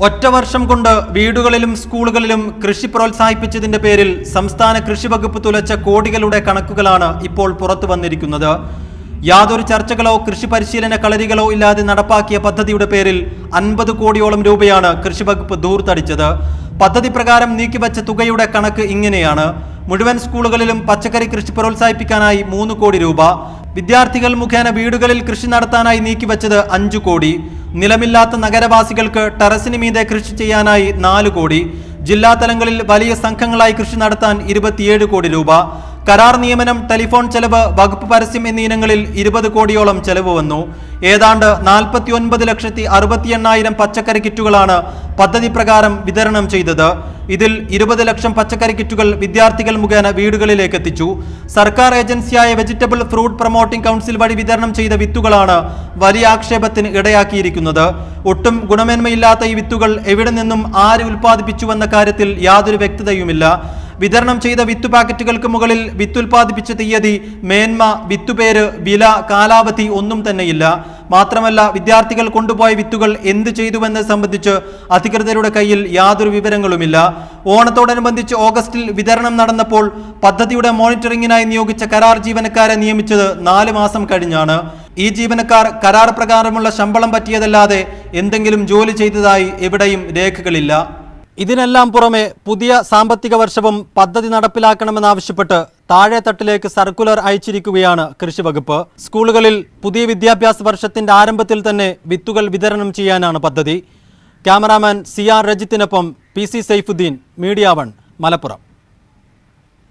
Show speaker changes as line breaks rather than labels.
ഒറ്റ വർഷം കൊണ്ട് വീടുകളിലും സ്കൂളുകളിലും കൃഷി പ്രോത്സാഹിപ്പിച്ചതിന്റെ പേരിൽ സംസ്ഥാന കൃഷി വകുപ്പ് തുലച്ച കോടികളുടെ കണക്കുകളാണ് ഇപ്പോൾ പുറത്തു വന്നിരിക്കുന്നത്. യാതൊരു ചർച്ചകളോ കൃഷി പരിശീലന കളരികളോ ഇല്ലാതെ നടപ്പാക്കിയ പദ്ധതിയുടെ പേരിൽ അൻപത് കോടിയോളം രൂപയാണ് കൃഷി വകുപ്പ് ദൂർത്തടിച്ചത്. പദ്ധതി പ്രകാരം നീക്കിവച്ച തുകയുടെ കണക്ക് ഇങ്ങനെയാണ്. മുഴുവൻ സ്കൂളുകളിലും പച്ചക്കറി കൃഷി പ്രോത്സാഹിപ്പിക്കാനായി മൂന്ന് കോടി രൂപ. വിദ്യാർത്ഥികൾ മുഖേന വീടുകളിൽ കൃഷി നടത്താനായി നീക്കിവച്ചത് അഞ്ചു കോടി. നിലമില്ലാത്ത നഗരവാസികൾക്ക് ടെറസിന് മീതെ കൃഷി ചെയ്യാനായി നാല് കോടി. ജില്ലാ തലങ്ങളിൽ വലിയ സംഘങ്ങളായി കൃഷി നടത്താൻ ഇരുപത്തിയേഴ് കോടി രൂപ. കരാർ നിയമനം ടെലിഫോൺ ചെലവ് വകുപ്പ് പരസ്യം എന്നീ ഇനങ്ങളിൽ ഇരുപത് കോടിയോളം ചെലവ് വന്നു. ഏതാണ്ട് നാൽപ്പത്തി ഒൻപത് ലക്ഷത്തി അറുപത്തി എണ്ണായിരം പച്ചക്കറി കിറ്റുകളാണ് പദ്ധതി പ്രകാരം വിതരണം ചെയ്തത്. ഇതിൽ ഇരുപത് ലക്ഷം പച്ചക്കറി കിറ്റുകൾ വിദ്യാർത്ഥികൾ മുഖേന വീടുകളിലേക്ക് എത്തിച്ചു. സർക്കാർ ഏജൻസിയായ വെജിറ്റബിൾ ഫ്രൂട്ട് പ്രൊമോട്ടിംഗ് കൗൺസിൽ വഴി വിതരണം ചെയ്ത വിത്തുകളാണ് വലിയ ആക്ഷേപത്തിന് ഇടയാക്കിയിരിക്കുന്നത്. ഒട്ടും ഗുണമേന്മയില്ലാത്ത ഈ വിത്തുകൾ എവിടെ നിന്നും ആര് ഉൽപ്പാദിപ്പിച്ചുവെന്ന കാര്യത്തിൽ യാതൊരു വ്യക്തതയുമില്ല. വിതരണം ചെയ്ത വിത്തു പാക്കറ്റുകൾക്ക് മുകളിൽ വിത്തുൽപാദിപ്പിച്ച തീയതി മേന്മ വിത്തുപേര് വില കാലാവധി ഒന്നും തന്നെയില്ല. മാത്രമല്ല വിദ്യാർത്ഥികൾ കൊണ്ടുപോയ വിത്തുകൾ എന്ത് ചെയ്തുവെന്നത് സംബന്ധിച്ച് അധികൃതരുടെ കയ്യിൽ യാതൊരു വിവരങ്ങളുമില്ല. ഓണത്തോടനുബന്ധിച്ച് ഓഗസ്റ്റിൽ വിതരണം നടന്നപ്പോൾ പദ്ധതിയുടെ മോണിറ്ററിംഗിനായി നിയോഗിച്ച കരാർ ജീവനക്കാരെ നിയമിച്ചത് നാല് മാസം കഴിഞ്ഞാണ്. ഈ ജീവനക്കാർ കരാർ പ്രകാരമുള്ള ശമ്പളം പറ്റിയതല്ലാതെ എന്തെങ്കിലും ജോലി ചെയ്തതായി എവിടെയും രേഖകളില്ല. ഇതിനെല്ലാം പുറമെ പുതിയ സാമ്പത്തിക വർഷവും പദ്ധതി നടപ്പിലാക്കണമെന്നാവശ്യപ്പെട്ട് താഴെത്തട്ടിലേക്ക് സർക്കുലർ അയച്ചിരിക്കുകയാണ് കൃഷി വകുപ്പ് സ്കൂളുകളിൽ പുതിയ വിദ്യാഭ്യാസ വർഷത്തിന്റെ ആരംഭത്തിൽ തന്നെ വിത്തുകൾ വിതരണം ചെയ്യാനാണ് പദ്ധതി. Cameraman C R രജിത്തിനൊപ്പം P C Saifuddeen media one Malappuram.